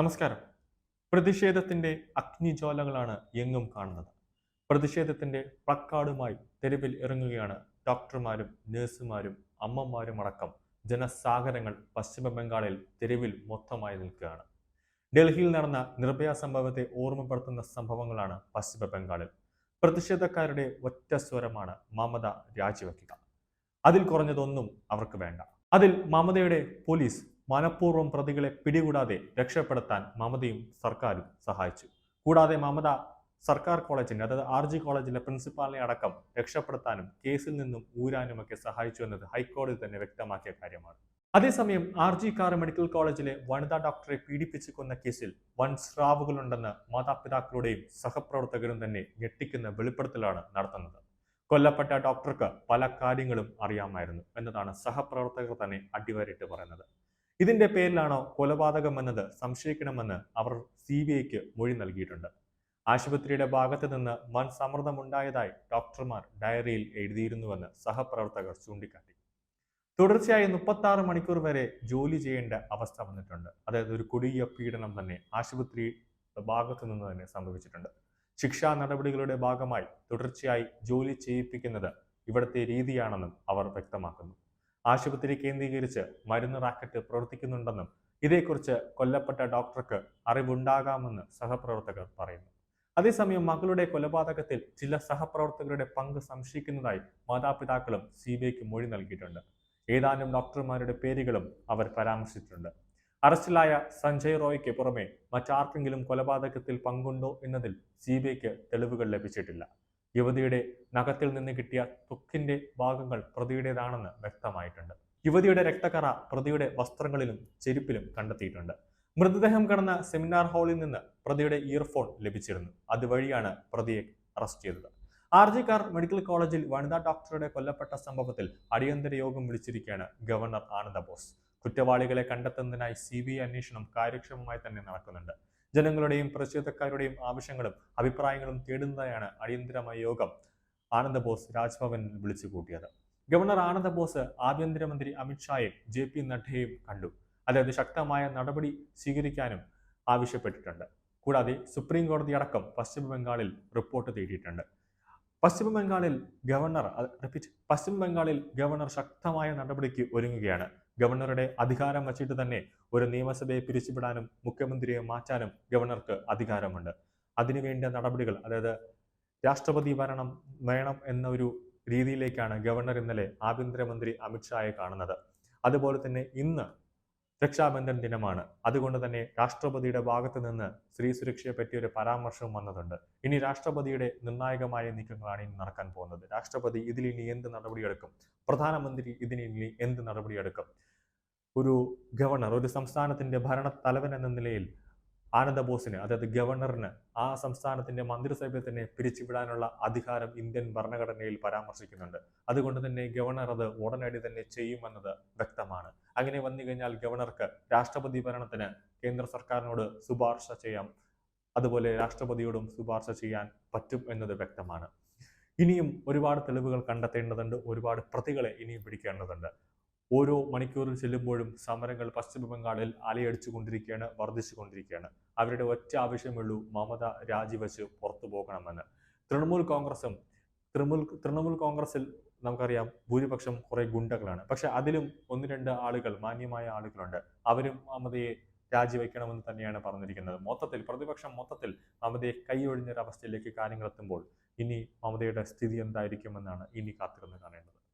നമസ്കാരം. പ്രതിഷേധത്തിന്റെ അഗ്നിജ്വാലകളാണ് എങ്ങും കാണുന്നത്. പ്രതിഷേധത്തിന്റെ പ്ലക്കാർഡുമായി തെരുവിൽ ഇറങ്ങുകയാണ് ഡോക്ടർമാരും നഴ്സുമാരും അമ്മമാരും അടക്കം ജനസാഗരങ്ങൾ പശ്ചിമ ബംഗാളിൽ തെരുവിൽ മൊത്തമായി നിൽക്കുകയാണ്. ഡൽഹിയിൽ നടന്ന നിർഭയ സംഭവത്തെ ഓർമ്മപ്പെടുത്തുന്ന സംഭവങ്ങളാണ് പശ്ചിമ ബംഗാളിൽ പ്രതിഷേധക്കാരുടെ ഒറ്റ സ്വരമാണ് മമത രാജിവെക്കുക അതിൽ കുറഞ്ഞതൊന്നും അവർക്ക് വേണ്ട. അതിൽ മമതയുടെ പോലീസ് മനഃപൂർവം പ്രതികളെ പിടികൂടാതെ രക്ഷപ്പെടുത്താൻ മമതയും സർക്കാരും സഹായിച്ചു. കൂടാതെ മമത സർക്കാർ കോളേജിന്റെ അതായത് ആർ ജി കോളേജിലെ പ്രിൻസിപ്പാളിനെ അടക്കം രക്ഷപ്പെടുത്താനും കേസിൽ നിന്നും ഊരാനുമൊക്കെ സഹായിച്ചു എന്നത് ഹൈക്കോടതി തന്നെ വ്യക്തമാക്കിയ കാര്യമാണ്. അതേസമയം ആർ ജി കാർ മെഡിക്കൽ കോളേജിലെ വനിതാ ഡോക്ടറെ പീഡിപ്പിച്ചു കൊന്ന കേസിൽ വൻ സ്രാവുകളുണ്ടെന്ന് മാതാപിതാക്കളുടെയും സഹപ്രവർത്തകരും തന്നെ ഞെട്ടിക്കുന്ന വെളിപ്പെടുത്തലാണ് നടത്തുന്നത്. കൊല്ലപ്പെട്ട ഡോക്ടർക്ക് പല കാര്യങ്ങളും അറിയാമായിരുന്നു എന്നതാണ് സഹപ്രവർത്തകർ തന്നെ അടിവരയിട്ട് പറയുന്നത്. ഇതിന്റെ പേരിലാണോ കൊലപാതകം എന്നത് സംശയിക്കണമെന്ന് അവർ സി ബി ഐക്ക് മൊഴി നൽകിയിട്ടുണ്ട്. ആശുപത്രിയുടെ ഭാഗത്ത് നിന്ന് വൻ സമ്മർദ്ദമുണ്ടായതായി ഡോക്ടർമാർ ഡയറിയിൽ എഴുതിയിരുന്നുവെന്ന് സഹപ്രവർത്തകർ ചൂണ്ടിക്കാട്ടി. തുടർച്ചയായി മുപ്പത്തി ആറ് മണിക്കൂർ വരെ ജോലി ചെയ്യേണ്ട അവസ്ഥ വന്നിട്ടുണ്ട്. അതായത് ഒരു കൊടിയ പീഡനം തന്നെ ആശുപത്രി ഭാഗത്തു നിന്ന് തന്നെ സംഭവിച്ചിട്ടുണ്ട്. ശിക്ഷാ നടപടികളുടെ ഭാഗമായി തുടർച്ചയായി ജോലി ചെയ്യിപ്പിക്കുന്നത് ഇവിടുത്തെ രീതിയാണെന്നും അവർ വ്യക്തമാക്കുന്നു. ആശുപത്രി കേന്ദ്രീകരിച്ച് മരുന്ന് റാക്കറ്റ് പ്രവർത്തിക്കുന്നുണ്ടെന്നും ഇതേക്കുറിച്ച് കൊല്ലപ്പെട്ട ഡോക്ടർക്ക് അറിവുണ്ടാകാമെന്ന് സഹപ്രവർത്തകർ പറയുന്നു. അതേസമയം മകളുടെ കൊലപാതകത്തിൽ ചില സഹപ്രവർത്തകരുടെ പങ്ക് സംശയിക്കുന്നതായി മാതാപിതാക്കളും സി ബി ഐക്ക് മൊഴി നൽകിയിട്ടുണ്ട്. ഏതാനും ഡോക്ടർമാരുടെ പേരുകളും അവർ പരാമർശിച്ചിട്ടുണ്ട്. അറസ്റ്റിലായ സഞ്ജയ് റോയ്ക്ക് പുറമെ മറ്റാർക്കെങ്കിലും കൊലപാതകത്തിൽ പങ്കുണ്ടോ എന്നതിൽ സി ബി ഐക്ക് തെളിവുകൾ ലഭിച്ചിട്ടില്ല. യുവതിയുടെ നഖത്തിൽ നിന്ന് കിട്ടിയ തുക്കിന്റെ ഭാഗങ്ങൾ പ്രതിയുടേതാണെന്ന് വ്യക്തമായിട്ടുണ്ട്. യുവതിയുടെ രക്തക്കറ പ്രതിയുടെ വസ്ത്രങ്ങളിലും ചെരുപ്പിലും കണ്ടെത്തിയിട്ടുണ്ട്. മൃതദേഹം കടന്ന സെമിനാർ ഹാളിൽ നിന്ന് പ്രതിയുടെ ഇയർഫോൺ ലഭിച്ചിരുന്നു. അതുവഴിയാണ് പ്രതിയെ അറസ്റ്റ് ചെയ്തത്. ആർ ജി കാർ മെഡിക്കൽ കോളേജിൽ വനിതാ ഡോക്ടറുടെ കൊല്ലപ്പെട്ട സംഭവത്തിൽ അടിയന്തര യോഗം വിളിച്ചിരിക്കുകയാണ് ഗവർണർ ആനന്ദ ബോസ്. കുറ്റവാളികളെ കണ്ടെത്തുന്നതിനായി സി ബി ഐ അന്വേഷണം കാര്യക്ഷമമായി തന്നെ നടക്കുന്നുണ്ട്. ജനങ്ങളുടെയും പ്രതിഷേധക്കാരുടെയും ആവശ്യങ്ങളും അഭിപ്രായങ്ങളും തേടുന്നതായാണ് അടിയന്തരമായ യോഗം. ആനന്ദ ബോസ് രാജ്ഭവനിൽ വിളിച്ചു കൂട്ടിയത്. ഗവർണർ ആനന്ദ ബോസ് ആഭ്യന്തരമന്ത്രി അമിത്ഷായും ജെ പി നഡ്ഡയും കണ്ടു. അതായത് ശക്തമായ നടപടി സ്വീകരിക്കാനും ആവശ്യപ്പെട്ടിട്ടുണ്ട്. കൂടാതെ സുപ്രീം കോടതി അടക്കം പശ്ചിമ ബംഗാളിൽ റിപ്പോർട്ട് തേടിയിട്ടുണ്ട്. പശ്ചിമ ബംഗാളിൽ ഗവർണർ റിപ്പീറ്റ് പശ്ചിമ ബംഗാളിൽ ഗവർണർ ശക്തമായ നടപടിക്ക് ഒരുങ്ങുകയാണ്. ഗവർണറുടെ അധികാരം വച്ചിട്ട് തന്നെ ഒരു നിയമസഭയെ പിരിച്ചുവിടാനും മുഖ്യമന്ത്രിയെ മാറ്റാനും ഗവർണർക്ക് അധികാരമുണ്ട്. അതിനുവേണ്ട നടപടികൾ അതായത് രാഷ്ട്രപതി ഭരണം വേണം എന്ന ഒരു രീതിയിലേക്കാണ് ഗവർണർ ഇന്നലെ ആഭ്യന്തരമന്ത്രി അമിത്ഷായെ കാണുന്നത്. അതുപോലെ തന്നെ ഇന്ന് രക്ഷാബന്ധൻ ദിനമാണ്. അതുകൊണ്ട് തന്നെ രാഷ്ട്രപതിയുടെ ഭാഗത്ത് നിന്ന് സ്ത്രീ സുരക്ഷയെ പറ്റിയ ഒരു പരാമർശവും വന്നതുണ്ട്. ഇനി രാഷ്ട്രപതിയുടെ നിർണായകമായ നീക്കങ്ങളാണ് ഇനി നടക്കാൻ പോകുന്നത്. രാഷ്ട്രപതി ഇതിൽ ഇനി എന്ത് നടപടിയെടുക്കും? പ്രധാനമന്ത്രി ഇതിന് ഇനി എന്ത് നടപടിയെടുക്കും? ഒരു ഗവർണർ ഒരു സംസ്ഥാനത്തിന്റെ ഭരണ തലവൻ എന്ന നിലയിൽ ആനന്ദ ബോസിന് അതായത് ഗവർണറിന് ആ സംസ്ഥാനത്തിന്റെ മന്ത്രിസഭയെ തന്നെ പിരിച്ചുവിടാനുള്ള അധികാരം ഇന്ത്യൻ ഭരണഘടനയിൽ പരാമർശിക്കുന്നുണ്ട്. അതുകൊണ്ട് തന്നെ ഗവർണർ അത് ഉടനടി തന്നെ ചെയ്യുമെന്നത് വ്യക്തമാണ്. അങ്ങനെ വന്നു കഴിഞ്ഞാൽ ഗവർണർക്ക് രാഷ്ട്രപതി ഭരണത്തിന് കേന്ദ്ര സർക്കാരിനോട് ശുപാർശ ചെയ്യാം. അതുപോലെ രാഷ്ട്രപതിയോടും ശുപാർശ ചെയ്യാൻ പറ്റും എന്നത് വ്യക്തമാണ്. ഇനിയും ഒരുപാട് തെളിവുകൾ കണ്ടെത്തേണ്ടതുണ്ട്. ഒരുപാട് പ്രതികളെ ഇനിയും പിടിക്കേണ്ടതുണ്ട്. ഓരോ മണിക്കൂറിൽ ചെല്ലുമ്പോഴും സമരങ്ങൾ പശ്ചിമ ബംഗാളിൽ അലയടിച്ചു കൊണ്ടിരിക്കുകയാണ് വർദ്ധിച്ചു കൊണ്ടിരിക്കുകയാണ് അവരുടെ ഒറ്റ ആവശ്യമുള്ളൂ മമത രാജിവെച്ച് പുറത്തു പോകണമെന്ന്. തൃണമൂൽ കോൺഗ്രസും തൃണമൂൽ തൃണമൂൽ കോൺഗ്രസിൽ നമുക്കറിയാം ഭൂരിപക്ഷം കുറെ ഗുണ്ടകളാണ്. പക്ഷെ അതിലും ഒന്ന് രണ്ട് ആളുകൾ മാന്യമായ ആളുകളുണ്ട്. അവരും മമതയെ രാജിവെക്കണമെന്ന് തന്നെയാണ് പറഞ്ഞിരിക്കുന്നത്. മൊത്തത്തിൽ പ്രതിപക്ഷം മൊത്തത്തിൽ മമതയെ കൈയൊഴിഞ്ഞൊരവസ്ഥയിലേക്ക് കാര്യങ്ങൾ എത്തുമ്പോൾ ഇനി മമതയുടെ സ്ഥിതി എന്തായിരിക്കുമെന്നാണ് ഇനി കാത്തിരുന്ന് കാണേണ്ടത്.